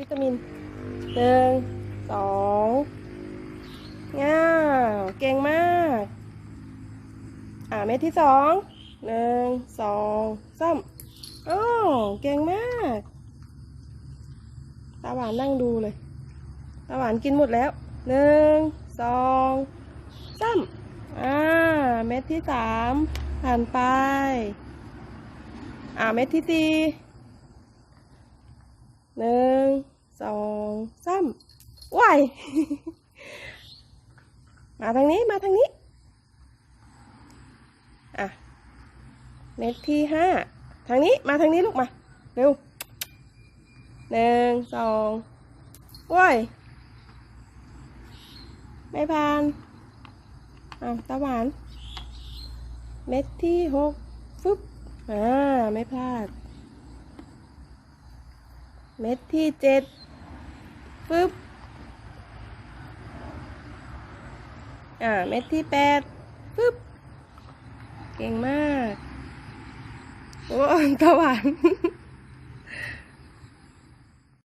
วิตามินหนึ่งสองง้าเก่งมาก อ่าเม็ดที่สองหนึ่งสองสามอ้าวเก่งมากตาหวานนั่งดูเลยตาหวานกินหมดแล้วหนึ่งสองสามอ่าเม็ดที่สามผ่านไป อ่าเม็ดที่สี่หนึ่ง ว้ายมาทางนี้มาทางนี้ อะ เม็ดที่ห้าทางนี้มาทางนี้ลูกมา เร็วหนึ่งสองว้ายไม่ผ่านอะตาหวาน เม็ดที่หกฟึบอ่า ไม่พลาด เม็ดที่เจ็ด ฟึบอ่าเม็ดที่แปดฟึบเก่งมาก โอ้ตะวัน